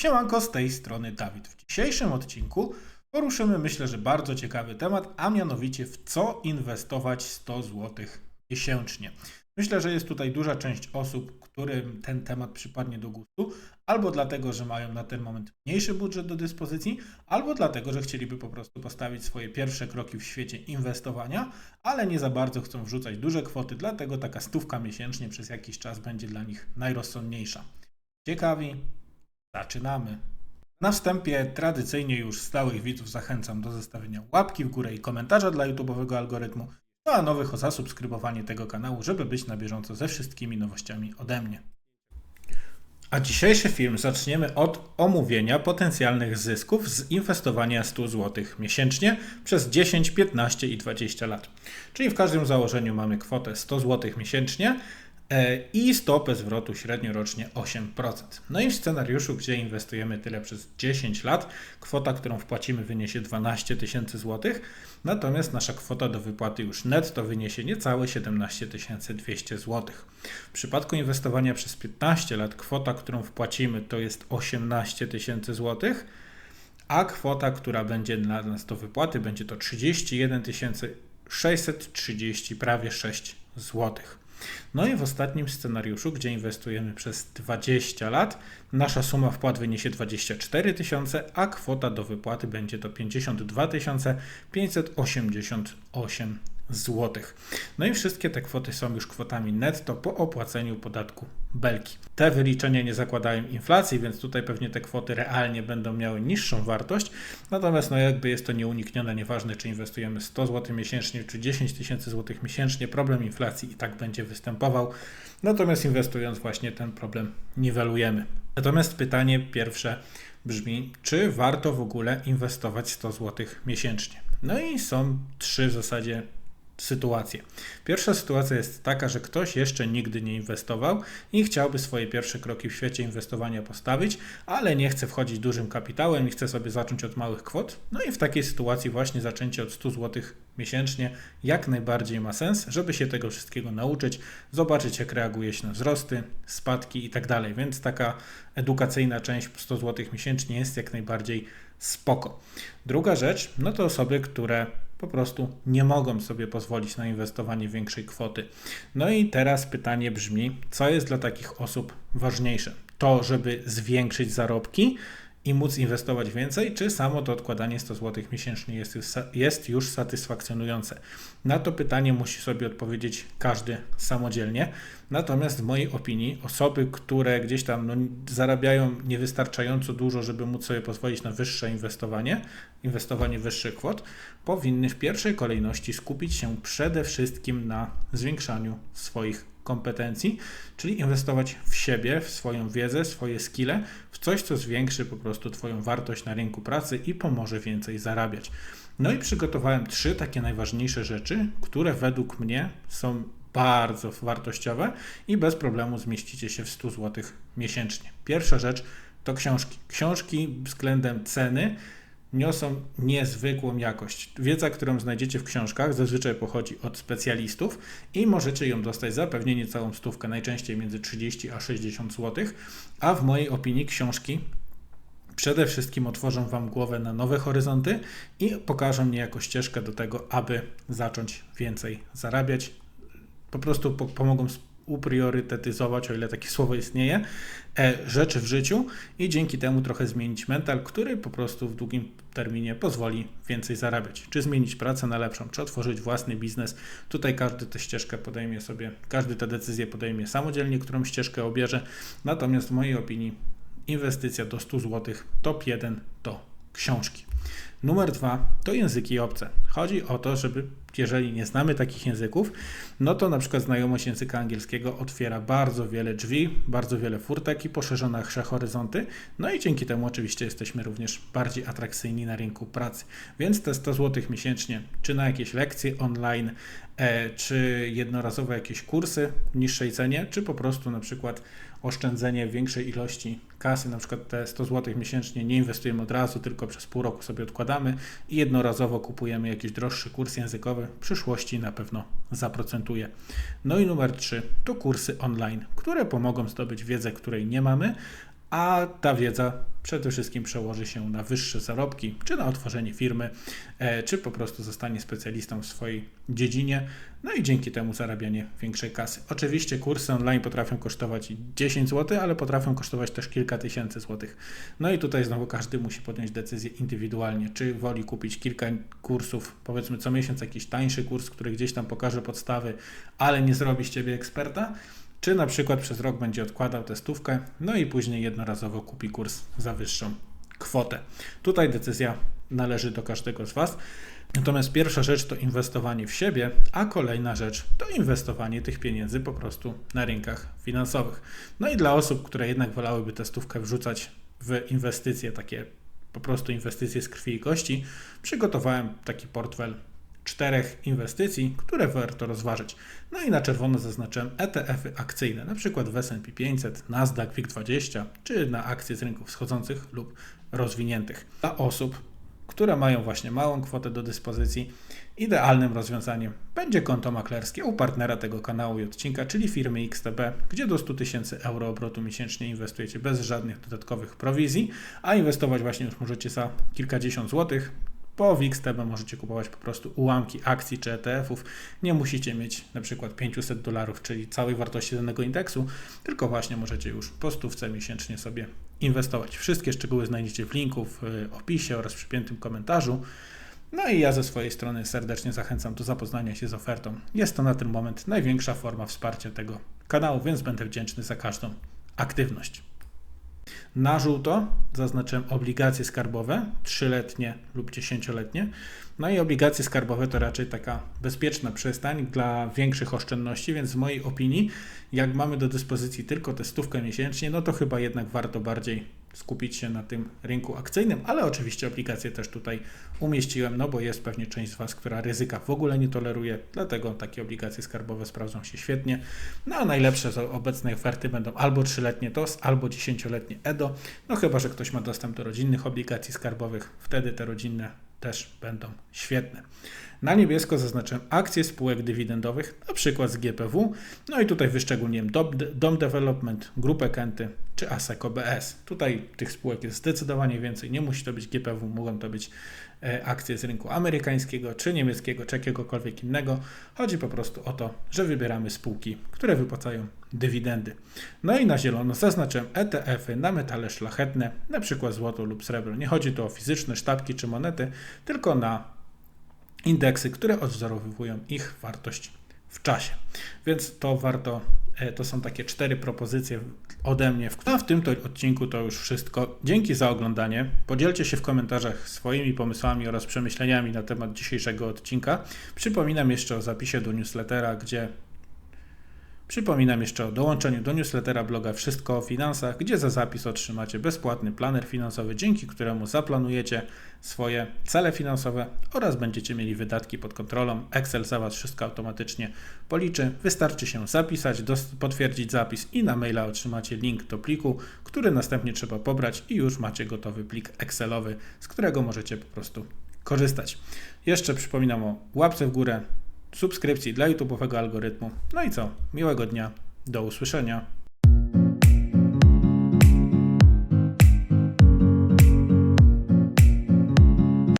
Siemanko, z tej strony Dawid. W dzisiejszym odcinku poruszymy myślę, że bardzo ciekawy temat, a mianowicie w co inwestować 100 zł miesięcznie. Myślę, że jest tutaj duża część osób, którym ten temat przypadnie do gustu, albo dlatego, że mają na ten moment mniejszy budżet do dyspozycji, albo dlatego, że chcieliby po prostu postawić swoje pierwsze kroki w świecie inwestowania, ale nie za bardzo chcą wrzucać duże kwoty, dlatego taka stówka miesięcznie przez jakiś czas będzie dla nich najrozsądniejsza. Ciekawi? Zaczynamy. Na wstępie tradycyjnie już stałych widzów zachęcam do zostawienia łapki w górę i komentarza dla YouTube'owego algorytmu, no a nowych o zasubskrybowanie tego kanału, żeby być na bieżąco ze wszystkimi nowościami ode mnie. A dzisiejszy film zaczniemy od omówienia potencjalnych zysków z inwestowania 100 zł miesięcznie przez 10, 15 i 20 lat. Czyli w każdym założeniu mamy kwotę 100 zł miesięcznie, i stopę zwrotu średnio rocznie 8%. No i w scenariuszu, gdzie inwestujemy tyle przez 10 lat, kwota, którą wpłacimy wyniesie 12 tysięcy złotych, natomiast nasza kwota do wypłaty już netto wyniesie niecałe 17 200 złotych. W przypadku inwestowania przez 15 lat kwota, którą wpłacimy to jest 18 tysięcy złotych, a kwota, która będzie dla nas do wypłaty będzie to 31 630 prawie 6 złotych. No i w ostatnim scenariuszu, gdzie inwestujemy przez 20 lat, nasza suma wpłat wyniesie 24 tysiące, a kwota do wypłaty będzie to 52 588 złotych. No i wszystkie te kwoty są już kwotami netto po opłaceniu podatku belki. Te wyliczenia nie zakładają inflacji, więc tutaj pewnie te kwoty realnie będą miały niższą wartość, natomiast no jakby jest to nieuniknione, nieważne czy inwestujemy 100 zł miesięcznie, czy 10 tysięcy złotych miesięcznie, problem inflacji i tak będzie występował, natomiast inwestując właśnie ten problem niwelujemy. Natomiast pytanie pierwsze brzmi, czy warto w ogóle inwestować 100 zł miesięcznie? No i są trzy w zasadzie sytuacje. Pierwsza sytuacja jest taka, że ktoś jeszcze nigdy nie inwestował i chciałby swoje pierwsze kroki w świecie inwestowania postawić, ale nie chce wchodzić dużym kapitałem i chce sobie zacząć od małych kwot. No i w takiej sytuacji właśnie zaczęcie od 100 zł miesięcznie jak najbardziej ma sens, żeby się tego wszystkiego nauczyć, zobaczyć jak reaguje się na wzrosty, spadki i tak dalej. Więc taka edukacyjna część 100 zł miesięcznie jest jak najbardziej spoko. Druga rzecz, no to osoby, które po prostu nie mogą sobie pozwolić na inwestowanie większej kwoty. No i teraz pytanie brzmi, co jest dla takich osób ważniejsze? To, żeby zwiększyć zarobki, i móc inwestować więcej, czy samo to odkładanie 100 zł miesięcznie jest już, jest już satysfakcjonujące? Na to pytanie musi sobie odpowiedzieć każdy samodzielnie. Natomiast w mojej opinii osoby, które gdzieś tam no, zarabiają niewystarczająco dużo, żeby móc sobie pozwolić na wyższe inwestowanie, inwestowanie wyższych kwot, powinny w pierwszej kolejności skupić się przede wszystkim na zwiększaniu swoich kompetencji, czyli inwestować w siebie, w swoją wiedzę, swoje skille, w coś, co zwiększy po prostu Twoją wartość na rynku pracy i pomoże więcej zarabiać. No i przygotowałem trzy takie najważniejsze rzeczy, które według mnie są bardzo wartościowe i bez problemu zmieścicie się w 100 zł miesięcznie. Pierwsza rzecz to książki. Książki względem ceny niosą niezwykłą jakość. Wiedza, którą znajdziecie w książkach, zazwyczaj pochodzi od specjalistów i możecie ją dostać za pewnie niecałą stówkę, najczęściej między 30 a 60 zł. A w mojej opinii książki przede wszystkim otworzą Wam głowę na nowe horyzonty i pokażą niejako ścieżkę do tego, aby zacząć więcej zarabiać. Po prostu pomogą upriorytetyzować, o ile takie słowo istnieje, e, rzeczy w życiu i dzięki temu trochę zmienić mental, który po prostu w długim terminie pozwoli więcej zarabiać. Czy zmienić pracę na lepszą, czy otworzyć własny biznes. Tutaj każdy tę ścieżkę podejmie sobie, każdy tę decyzję podejmie samodzielnie, którą ścieżkę obierze. Natomiast w mojej opinii inwestycja do 100 zł, top 1 to książki. Numer dwa to języki obce. Chodzi o to, żeby jeżeli nie znamy takich języków, no to na przykład znajomość języka angielskiego otwiera bardzo wiele drzwi, bardzo wiele furtek i poszerza nasze horyzonty. No i dzięki temu oczywiście jesteśmy również bardziej atrakcyjni na rynku pracy. Więc te 100 zł miesięcznie, czy na jakieś lekcje online, czy jednorazowe jakieś kursy w niższej cenie, czy po prostu na przykład oszczędzenie większej ilości kasy, na przykład te 100 zł miesięcznie nie inwestujemy od razu, tylko przez pół roku sobie odkładamy i jednorazowo kupujemy jakiś droższy kurs językowy, w przyszłości na pewno zaprocentuje. No i numer 3 to kursy online, które pomogą zdobyć wiedzę, której nie mamy, a ta wiedza przede wszystkim przełoży się na wyższe zarobki, czy na otworzenie firmy, e, czy po prostu zostanie specjalistą w swojej dziedzinie, no i dzięki temu zarabianie większej kasy. Oczywiście kursy online potrafią kosztować 10 zł, ale potrafią kosztować też kilka tysięcy złotych. No i tutaj znowu każdy musi podjąć decyzję indywidualnie, czy woli kupić kilka kursów, powiedzmy co miesiąc jakiś tańszy kurs, który gdzieś tam pokaże podstawy, ale nie zrobi z Ciebie eksperta, czy na przykład przez rok będzie odkładał testówkę, no i później jednorazowo kupi kurs za wyższą kwotę. Tutaj decyzja należy do każdego z Was. Natomiast pierwsza rzecz to inwestowanie w siebie, a kolejna rzecz to inwestowanie tych pieniędzy po prostu na rynkach finansowych. No i dla osób, które jednak wolałyby testówkę wrzucać w inwestycje, takie po prostu inwestycje z krwi i kości, przygotowałem taki portfel czterech inwestycji, które warto rozważyć. No i na czerwono zaznaczyłem ETF-y akcyjne, przykład w S&P 500, Nasdaq, WIG20, czy na akcje z rynków wschodzących lub rozwiniętych. Dla osób, które mają właśnie małą kwotę do dyspozycji, idealnym rozwiązaniem będzie konto maklerskie u partnera tego kanału i odcinka, czyli firmy XTB, gdzie do 100 tysięcy euro obrotu miesięcznie inwestujecie bez żadnych dodatkowych prowizji, a inwestować właśnie już możecie za kilkadziesiąt złotych, po WixTB możecie kupować po prostu ułamki akcji czy ETF-ów. Nie musicie mieć na przykład 500 dolarów, czyli całej wartości danego indeksu, tylko właśnie możecie już po stówce miesięcznie sobie inwestować. Wszystkie szczegóły znajdziecie w linku w y, opisie oraz w przypiętym komentarzu. No i ja ze swojej strony serdecznie zachęcam do zapoznania się z ofertą. Jest to na ten moment największa forma wsparcia tego kanału, więc będę wdzięczny za każdą aktywność. Na żółto zaznaczyłem obligacje skarbowe, trzyletnie lub dziesięcioletnie. No i obligacje skarbowe to raczej taka bezpieczna przystań dla większych oszczędności, więc w mojej opinii, jak mamy do dyspozycji tylko tę stówkę miesięcznie, no to chyba jednak warto bardziej skupić się na tym rynku akcyjnym, ale oczywiście aplikacje też tutaj umieściłem, no bo jest pewnie część z Was, która ryzyka w ogóle nie toleruje, dlatego takie obligacje skarbowe sprawdzą się świetnie. No a najlepsze z obecnej oferty będą albo 3-letnie TOS, albo 10-letnie EDO, no chyba, że ktoś ma dostęp do rodzinnych obligacji skarbowych, wtedy te rodzinne też będą świetne. Na niebiesko zaznaczę akcje spółek dywidendowych, na przykład z GPW. No i tutaj wyszczególniłem Dom Development, Grupę Kenty czy ASECO BS. Tutaj tych spółek jest zdecydowanie więcej. Nie musi to być GPW, mogą to być e, akcje z rynku amerykańskiego, czy niemieckiego, czy jakiegokolwiek innego. Chodzi po prostu o to, że wybieramy spółki, które wypłacają dywidendy. No i na zielono zaznaczę ETF-y na metale szlachetne, na przykład złoto lub srebro. Nie chodzi tu o fizyczne sztabki czy monety, tylko na indeksy, które odwzorowują ich wartość w czasie. Więc to warto, e, to są takie cztery propozycje ode mnie. A w tym to odcinku to już wszystko. Dzięki za oglądanie. Podzielcie się w komentarzach swoimi pomysłami oraz przemyśleniami na temat dzisiejszego odcinka. Przypominam jeszcze o zapisie do newslettera, gdzie Przypominam jeszcze o dołączeniu do newslettera bloga Wszystko o Finansach, gdzie za zapis otrzymacie bezpłatny planer finansowy, dzięki któremu zaplanujecie swoje cele finansowe oraz będziecie mieli wydatki pod kontrolą. Excel za Was wszystko automatycznie policzy. Wystarczy się zapisać, potwierdzić zapis i na maila otrzymacie link do pliku, który następnie trzeba pobrać i już macie gotowy plik Excelowy, z którego możecie po prostu korzystać. Jeszcze przypominam o łapce w górę, subskrypcji dla YouTube'owego algorytmu. No i co? Miłego dnia. Do usłyszenia.